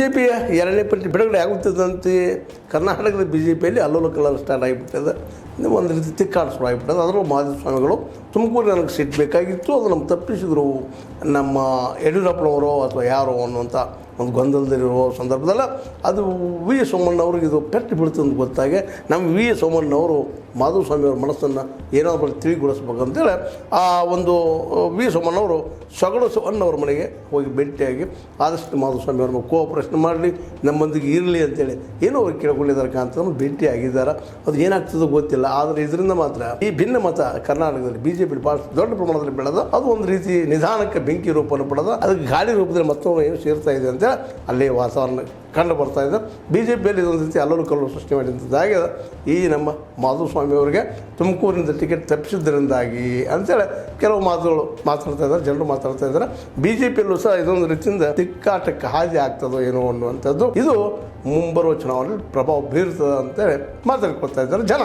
J ಪಿಯ ಎರಡನೇ ಪಟ್ಟಿ ಬಿಡುಗಡೆ ಆಗುತ್ತದಂತೆ ಕರ್ನಾಟಕದ ಬಿ ಜೆ ಪಿಯಲ್ಲಿ ಅಲ್ಲೋಲ ಕಲ್ಲರ್ ಸ್ಟಾರ್ಟ್ ಆಗಿಬಿಟ್ಟಿದೆ. ಒಂದು ರೀತಿ ತಿಕ್ಕಾಟ ಶುರು ಆಗಿಬಿಟ್ಟದೆ. ಅದರಲ್ಲೂ ಮಾಧುಸ್ವಾಮಿಗಳು ತುಮಕೂರು ನನಗೆ ಸೀಟ್ ಬೇಕಾಗಿತ್ತು. ಅದು ನಮ್ಮ ತಪ್ಪಿಸಿದ್ರು. ನಮ್ಮ ಯಡಿಯೂರಪ್ಪನವರು ಅಥವಾ ಯಾರೋ ಅನ್ನುವಂಥ ಒಂದು ಗೊಂದಲದಲ್ಲಿರುವ ಸಂದರ್ಭದಲ್ಲ. ಅದು ವಿ ಸೋಮಣ್ಣವ್ರಿಗೆ ಇದು ಪೆಟ್ಟು ಅಂತ ಗೊತ್ತಾಗೆ ನಮ್ಮ ವಿ ಸೋಮಣ್ಣವರು ಮಾಧುಸ್ವಾಮಿಯವ್ರ ಮನಸ್ಸನ್ನು ಏನಾದರೂ ತಿಳಿಗೊಳಿಸ್ಬೇಕಂತೇಳಿ ಆ ಒಂದು ವಿ ಸೋಮಣ್ಣವರು ಸೊಗಡು ಸೋಮಣ್ಣವ್ರ ಮನೆಗೆ ಹೋಗಿ ಭೇಟಿಯಾಗಿ ಆದಷ್ಟು ಮಾಧುಸ್ವಾಮಿ ಅವ್ರನ್ನ ಕೋಆಪ್ರೇಷನ್ ಮಾಡಲಿ, ನಮ್ಮೊಂದಿಗೆ ಇರಲಿ ಅಂತೇಳಿ ಏನೋ ಅವ್ರು ಕೇಳ್ಕೊಂಡಿದ್ದಾರೆ ಅಂತ ಭೇಟಿ ಆಗಿದ್ದಾರೆ ಅದು ಏನಾಗ್ತದೋ ಗೊತ್ತಿಲ್ಲ, ಆದರೆ ಇದರಿಂದ ಮಾತ್ರ ಈ ಭಿನ್ನ ಮತ ಕರ್ನಾಟಕದಲ್ಲಿ ಬಿ ಜೆ ಪಿ ಭಾಳ ದೊಡ್ಡ ಪ್ರಮಾಣದಲ್ಲಿ ಬೆಳೆದ ಅದು ಒಂದು ರೀತಿ ನಿಧಾನಕ್ಕೆ ಬೆಂಕಿ ರೂಪವನ್ನು ಪಡೆದ ಅದಕ್ಕೆ ಗಾಳಿ ರೂಪದಲ್ಲಿ ಮತ್ತೊಮ್ಮೆ ಏನು ಸೇರ್ತಾ ಇದೆ ಅಂತೇಳಿ ಅಲ್ಲಿ ವಾತಾವರಣ ಕಂಡು ಬರ್ತಾ ಇದೆ. ಬಿ ಜೆ ಪಿಯಲ್ಲಿ ಇದೊಂದು ರೀತಿ ಅಲ್ಲಲು ಕಲ್ಲು ಸೃಷ್ಟಿ ಮಾಡಿದಂಥದ್ದಾಗಿ ಈ ನಮ್ಮ ಮಾಧುಸ್ವಾಮಿ ಅವರಿಗೆ ತುಮಕೂರಿನಿಂದ ಟಿಕೆಟ್ ತಪ್ಪಿಸಿದ್ದರಿಂದಾಗಿ ಅಂತೇಳಿ ಕೆಲವು ಮಾತುಗಳು ಮಾತಾಡ್ತಾ ಇದ್ದಾರೆ, ಜನರು ಮಾತಾಡ್ತಾ ಇದ್ದಾರೆ. ಬಿ ಜೆ ಪಿಯಲ್ಲೂ ಸಹ ಇದೊಂದು ರೀತಿಯಿಂದ ತಿಕ್ಕಾಟಕ್ಕೆ ಹಾದಿ ಆಗ್ತದೋ ಏನೋ ಅನ್ನುವಂಥದ್ದು. ಇದು ಮುಂಬರುವ ಚುನಾವಣೆಯಲ್ಲಿ ಪ್ರಭಾವ ಬೀರ್ತದೆ ಅಂತೇಳಿ ಮಾತಾಡ್ಕೊಳ್ತಾ ಇದ್ದಾರೆ ಜನ.